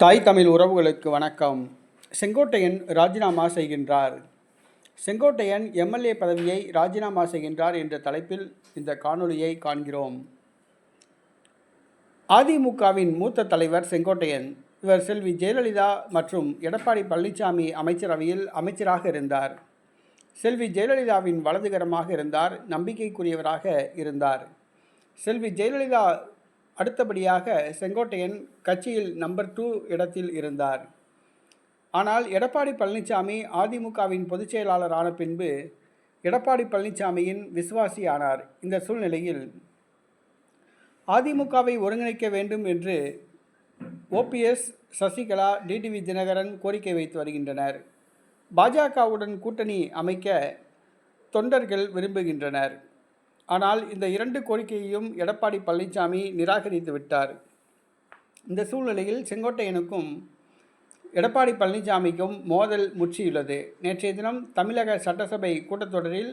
தாய் தமிழ் உறவுகளுக்கு வணக்கம். செங்கோட்டையன் ராஜினாமா செய்கின்றார். செங்கோட்டையன் எம்எல்ஏ பதவியை ராஜினாமா செய்கின்றார் என்ற தலைப்பில் இந்த காணொளியை காண்கிறோம். அதிமுகவின் மூத்த தலைவர் செங்கோட்டையன் இவர் செல்வி ஜெயலலிதா மற்றும் எடப்பாடி பழனிசாமி அமைச்சரவையில் அமைச்சராக இருந்தார். செல்வி ஜெயலலிதாவின் வலதுகரமாக இருந்தார் நம்பிக்கைக்குரியவராக இருந்தார். செல்வி ஜெயலலிதா அடுத்தபடியாக செங்கோட்டையன் கட்சியில் நம்பர் டூ இடத்தில் இருந்தார். ஆனால் எடப்பாடி பழனிசாமி அதிமுகவின் பொதுச் செயலாளர் ஆன பின்பு எடப்பாடி பழனிசாமியின் விசுவாசி ஆனார் இந்த சூழ்நிலையில் அதிமுகவை ஒருங்கிணைக்க வேண்டும் என்று ஓபிஎஸ் சசிகலா டிடிவி தினகரன் கோரிக்கை வைத்து வருகின்றனர். பாஜகவுடன் கூட்டணி அமைக்க தொண்டர்கள் விரும்புகின்றனர். ஆனால் இந்த இரண்டு கோரிக்கையையும் எடப்பாடி பழனிசாமி நிராகரித்து விட்டார். இந்த சூழ்நிலையில் செங்கோட்டையனுக்கும் எடப்பாடி பழனிசாமிக்கும் மோதல் முற்றியுள்ளது. நேற்றைய தினம் தமிழக சட்டசபை கூட்டத்தொடரில்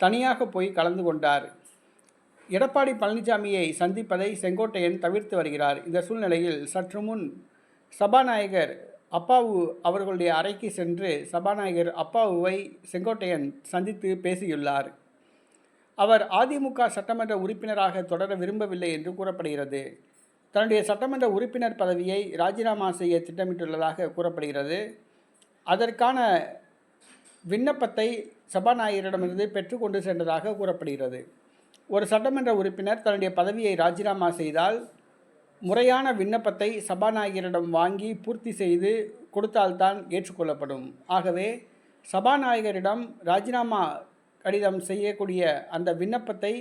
தனியாக போய் கலந்து கொண்டார். எடப்பாடி பழனிசாமியை சந்திப்பதை செங்கோட்டையன் தவிர்த்து வருகிறார். இந்த சூழ்நிலையில் சற்று முன் சபாநாயகர் அப்பாவு அவர்களுடைய அறைக்கு சென்று சபாநாயகர் அப்பாவுவை செங்கோட்டையன் சந்தித்து பேசியுள்ளார். அவர் அதிமுக சட்டமன்ற உறுப்பினராக தொடர விரும்பவில்லை என்று கூறப்படுகிறது. தன்னுடைய சட்டமன்ற உறுப்பினர் பதவியை ராஜினாமா செய்ய திட்டமிட்டுள்ளதாக கூறப்படுகிறது. அதற்கான விண்ணப்பத்தை சபாநாயகரிடமிருந்து பெற்றுக்கொண்டு சென்றதாக கூறப்படுகிறது. ஒரு சட்டமன்ற உறுப்பினர் தன்னுடைய பதவியை ராஜினாமா செய்தால் முறையான விண்ணப்பத்தை சபாநாயகரிடம் வாங்கி பூர்த்தி செய்து கொடுத்தால்தான் ஏற்றுக்கொள்ளப்படும். ஆகவே சபாநாயகரிடம் ராஜினாமா கடிதம் செய்யக்கூடிய அந்த விண்ணப்பத்தை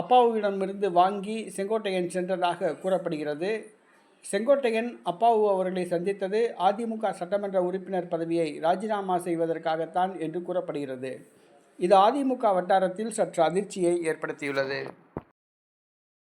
அப்பாவுவிடமிருந்து வாங்கி செங்கோட்டையன் சென்றதாக கூறப்படுகிறது. செங்கோட்டையன் அப்பாவு அவர்களை சந்தித்தது அதிமுக சட்டமன்ற உறுப்பினர் பதவியை ராஜினாமா செய்வதற்காகத்தான் என்று கூறப்படுகிறது. இது அதிமுக வட்டாரத்தில் சற்று அதிர்ச்சியை ஏற்படுத்தியுள்ளது.